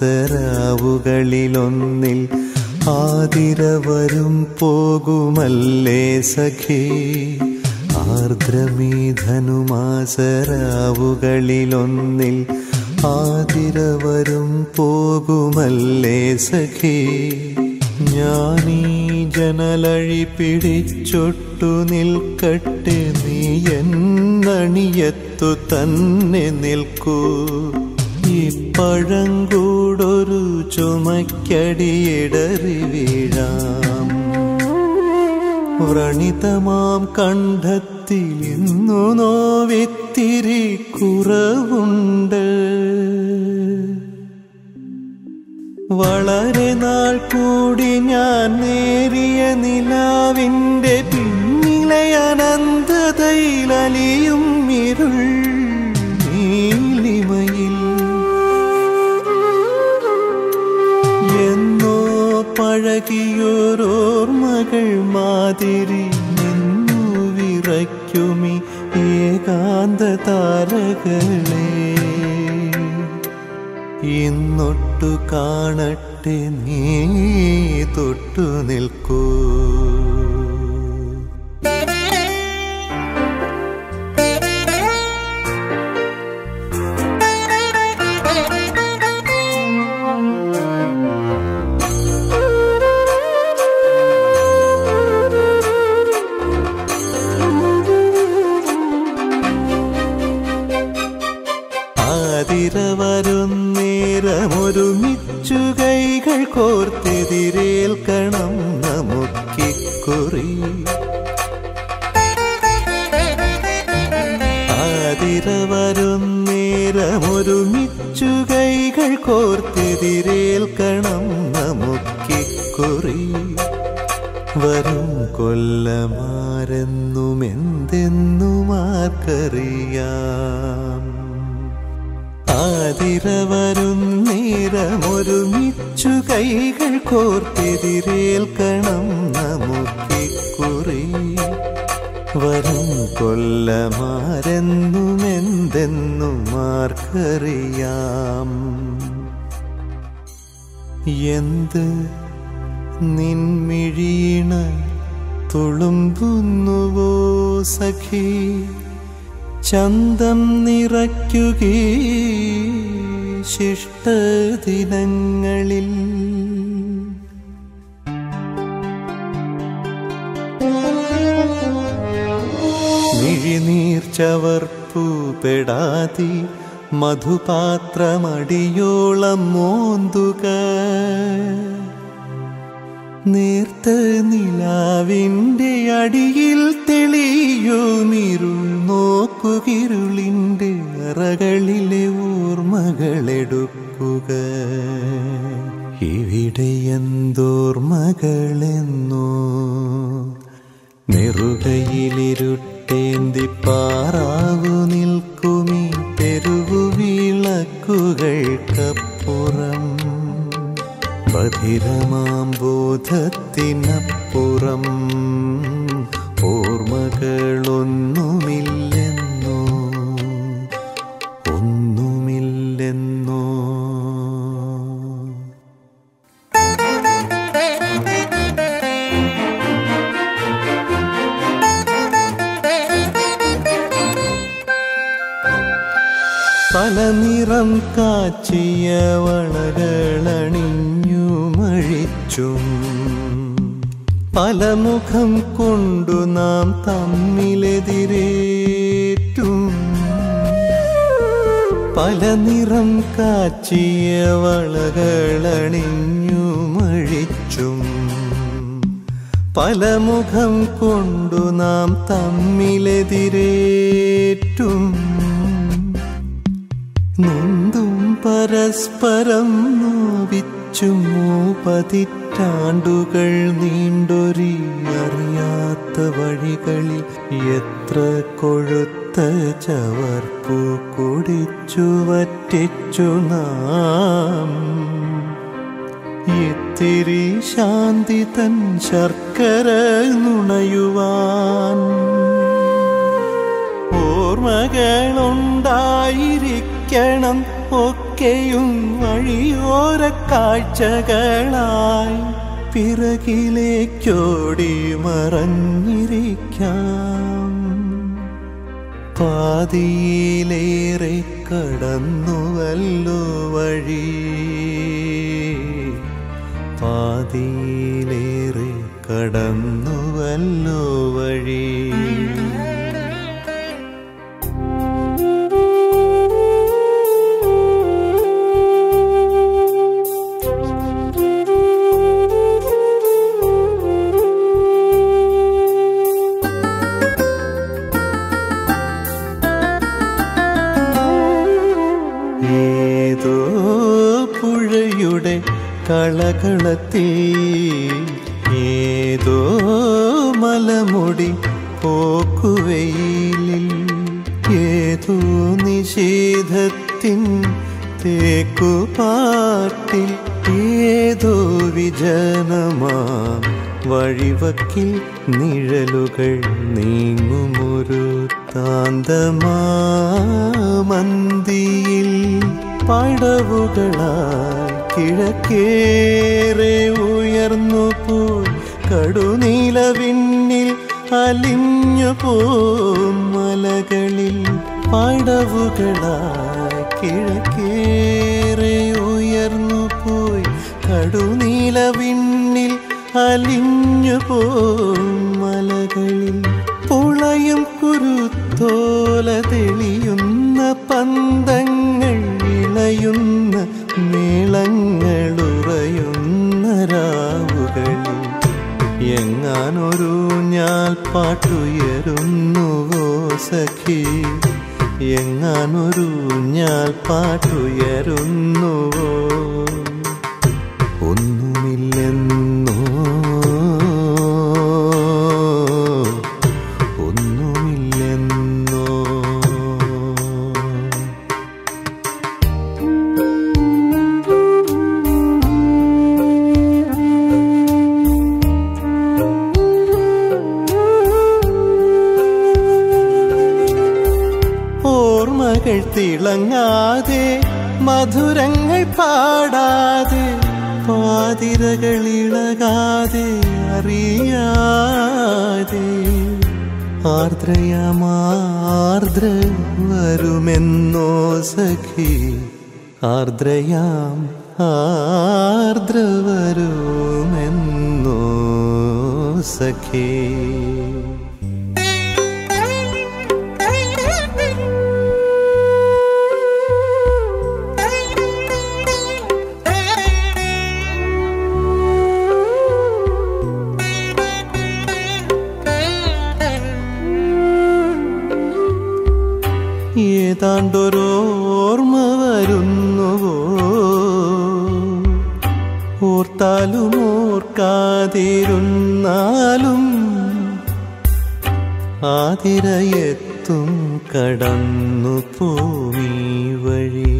ആർദ്രമീ ധനുമാസരാവുകളിലൊന്നിൽ ആതിര വരും പോകുമല്ലേ സഖി? ആർദ്രമീധനുമാസരാവുകളിലൊന്നിൽ ആതിര വരും പോകുമല്ലേ സഖി? ഞാനീ ജനലഴി പിടിച്ചൊട്ടു നിൽക്കട്ടെ നീ എന്നണിയത്തു തന്നെ നിൽക്കൂ. പഴങ്കൂടൊരു ചുമക്കടിയിടറി വീഴാം. വ്രണിതമാം കണ്ഠത്തിൽ ഇന്നു നോവിത്തിരി കുറവുണ്ട്. വളരെ നാൾ കൂടി ഞാൻ നേരിയ നിലാവിന്റെ പിന്നിലെ അനന്തതയിലലിയും ഇരുൾ ഏകാന്ത താരകളെ ഇന്നൊട്ടു കാണട്ടെ നീ തൊട്ടു നിൽക്കൂ. ആതിര വരുന്നേരമൊരുമിച്ചു കൈകൾ കോർത്തെതിരേൽക്കണം നമുക്കിക്കുറി. വരും കൊല്ലമാരെന്നും എന്തെന്നും ആർക്കറിയാം ആതിര വരും നേരമൊരുമിച്ചു കൈകൾ കോർത്തെതിരേൽക്കണം നമുക്കിക്കുറി. വരും കൊല്ലമാരെന്നും എന്തെന്നും ആർക്കറിയാം എന്ത് നിൻമിഴീണ തുളുമ്പുന്നുവോ സഖി? ചന്തം നിറയ്ക്കുകേ ശിഷ്ടദിനങ്ങളിൽ. മിഴിനീർ ചവർപ്പു പെടാതി മധുപാത്രമടിയോളം മോന്തുക. നീർത്ത നിലാവിന്റെ അടിയിൽ തെളിയുമിരുൾ നോക്കുകിരുളിന്റെ അറകളിലെ ഓർമ്മകളെടുക്കുക ഇവിടെ എന്തോർമ്മകളെന്നോ നെറുകയിലിരുട്ടേന്തി പാറാവു നിൽക്കുമീ തെരുവു വിളക്കുകൾക്കപ്പുറം ബധിരമാം ബോധത്തിനപ്പുറം. ഓർമ്മകളൊന്നുമില്ലെന്നോ കാച്ചിയ വളകളണിഞ്ഞു മഴിച്ചും. പലമുഖം കൊണ്ടു നാം തമ്മിലെതിരേറ്റും. പല നിറം കാച്ചിയ വളകളണിഞ്ഞു മഴിച്ചും. പലമുഖം കൊണ്ടു നാം തമ്മിലെതിരേറ്റും. പരസ്പരം നോവിച്ചും പതിറ്റാണ്ടുകൾ നീണ്ടൊരി അറിയാത്ത വഴികളിൽ എത്ര കൊഴുത്ത ചവർപ്പു കുടിച്ചു വറ്റിച്ചു നാം. ഇത്തിരി ശാന്തി തൻ ശർക്കര നുണയുവാൻ. ഓർമ്മകളുണ്ടായിരിക്കണം ഒക്കെ ഒക്കെയും വഴിയോര കാഴ്ചകളായി പിറകിലേക്കോടി മറഞ്ഞിരിക്കാം. പാതിയിലേറെ കടന്നുവല്ലോ വഴി. പാതിയിലേറെ കടന്നുവല്ലോ വഴി. കളകളത്തിൽ ഏതോ മലമുടി പോക്കുവെയിലിൽ ഏതോ നിഷേധത്തിൻ തേക്കുപാട്ടിൽ ഏതോ വിജനമാ വഴിവക്കിൽ നിഴലുകൾ നീങ്ങുമൊരു താന്തമാ മന്തിയിൽ പടവുകളായി കിഴക്കേറെ ഉയർന്നു പോയി കടുനീലവിണ്ണിൽ അലിഞ്ഞു പോ. മലകളിൽ പടവുകളായി കിഴക്കേറെ ഉയർന്നു പോയി കടുനീലവിണ്ണിൽ അലിഞ്ഞു പോ. മലകളിൽ പുളയും കുരുത്തോല തെളിയുന്ന പന്തങ്ങൾ ഇളയുന്ന എങ്ങാനൊരു ഞാൽ പാട്ടുയരുന്നുവോ സഖി? എങ്ങാനൊരു ഞാൽ പാട്ടുയരുന്നുവോ തിളങ്ങാതെ മധുരങ്ങൾ പാടാതെ പാതിരകൾ ഇളകാതെ അറിയാതെ ആർദ്രയമാർദ്ര വരുമെന്നോ സഖി. ആർദ്രയാം ആർദ്ര വരുമെന്നോ സഖി. ഓർക്കാതിരുന്നാലും ആതിരയെത്തും കടന്നു പോവി വഴി.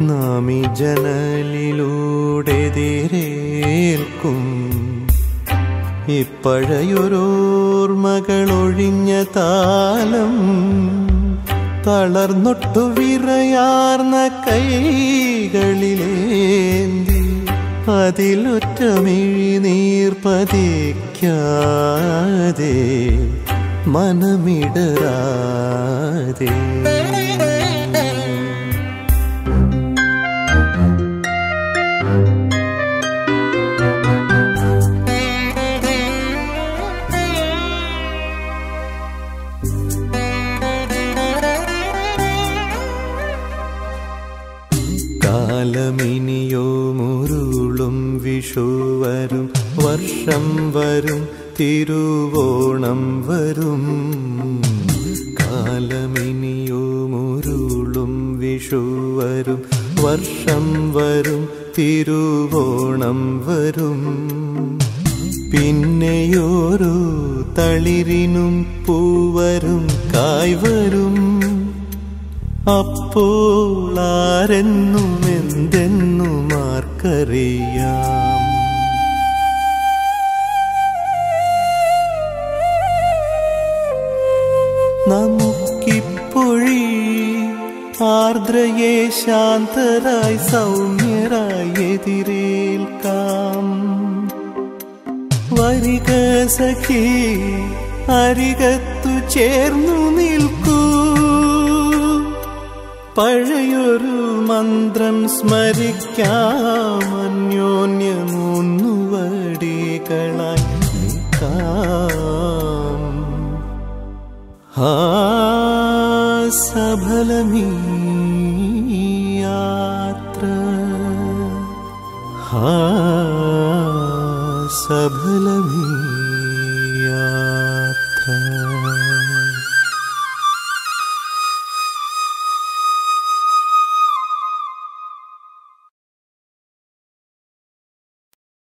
നാമി ജനലിലൂടെ തിരേൽക്കും ഇപ്പഴയൊരോർമകളൊഴിഞ്ഞ താലം തളർന്നൊട്ടു വിറയാർന്ന കൈകളിലേന്തി അതിലൊറ്റ മിഴിനീർ പതിക്കാതെ മനമിടരാതെ. തിരുവോണം വരും. കാലമിനിയുമുരുളും വിഷു വരും. വർഷം വരും തിരുവോണം വരും. പിന്നെയോരോ തളിരിനും പൂവരും കായ്വരും അപ്പോൾ ആരെന്നും എന്തെന്നും ആർക്കറിയാം ആർദ്രയെ ശാന്തരായി സൗമ്യരായി എതിരേൽക്കാം. വരിക സഖി അരികത്തു ചേർന്നു നിൽക്കൂ. പഴയൊരു മന്ത്രം സ്മരിക്കാം അന്യോന്യമൂന്നുവടികളായി നിൽക്കാം. ആ सफल हा यात्र